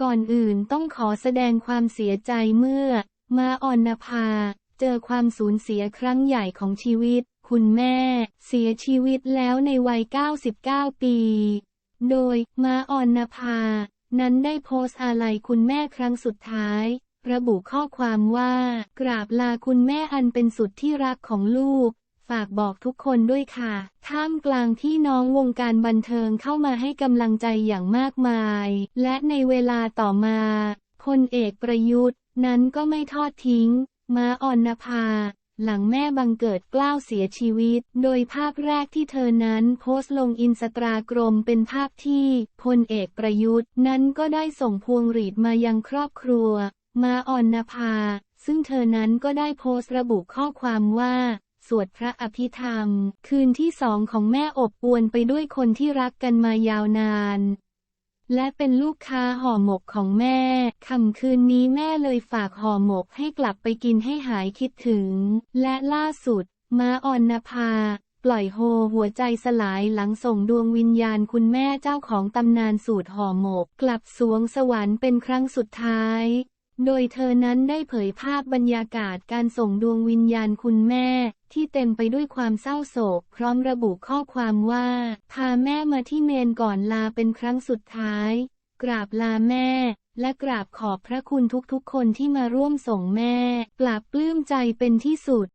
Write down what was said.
ก่อนอื่นต้องขอแสดงความเสียใจเมื่อ มาออนนภา เจอความสูญเสียครั้งใหญ่ของชีวิต คุณแม่ เสียชีวิตแล้วในวัย 99 ปี โดย มาออนนภา นั้นได้โพสต์อาลัยคุณแม่ครั้งสุดท้าย ระบุข้อความว่า กราบลาคุณแม่อันเป็นสุดที่รักของลูก ฝากบอกทุกคนด้วยค่ะ ท่ามกลางที่น้องวงการบันเทิงเข้ามาให้กำลังใจอย่างมากมาย และในเวลาต่อมาพลเอกประยุทธ์ นั้นก็ไม่ทอดทิ้ง มาอ่อนนภา หลังแม่บังเกิดกล้าวเสียชีวิต โดยภาพแรกที่เธอนั้นโพสต์ลงอินสตาแกรมเป็นภาพที่พลเอกประยุทธ์ นั้นก็ได้ส่งพวงหรีดมายังครอบครัว มาอ่อนนภา ซึ่งเธอนั้นก็ได้โพสต์ระบุข้อความว่า สวดพระอภิธรรม คืนที่สองของแม่อบอวลไปด้วยคนที่รักกันมายาวนาน และเป็นลูกค้าห่อหมกของแม่ค่ำคืนนี้แม่เลยฝากห่อหมกให้กลับไปกินให้หายคิดถึง และล่าสุด มาอ่อนนภา ปล่อยโฮหัวใจสลายหลังส่งดวงวิญญาณคุณแม่เจ้าของตำนานสูตรห่อหมก กลับสวงสวรรค์เป็นครั้งสุดท้าย โดยเธอนั้นได้เผยภาพบรรยากาศการส่งดวงวิญญาณคุณแม่ ที่เต็มไปด้วยความเศร้าโศก พร้อมระบุข้อความว่า พาแม่มาที่เมนก่อนลาเป็นครั้งสุดท้าย กราบลาแม่ และกราบขอบพระคุณทุกๆคนที่มาร่วมส่งแม่ปราบปลื้มใจเป็นที่สุด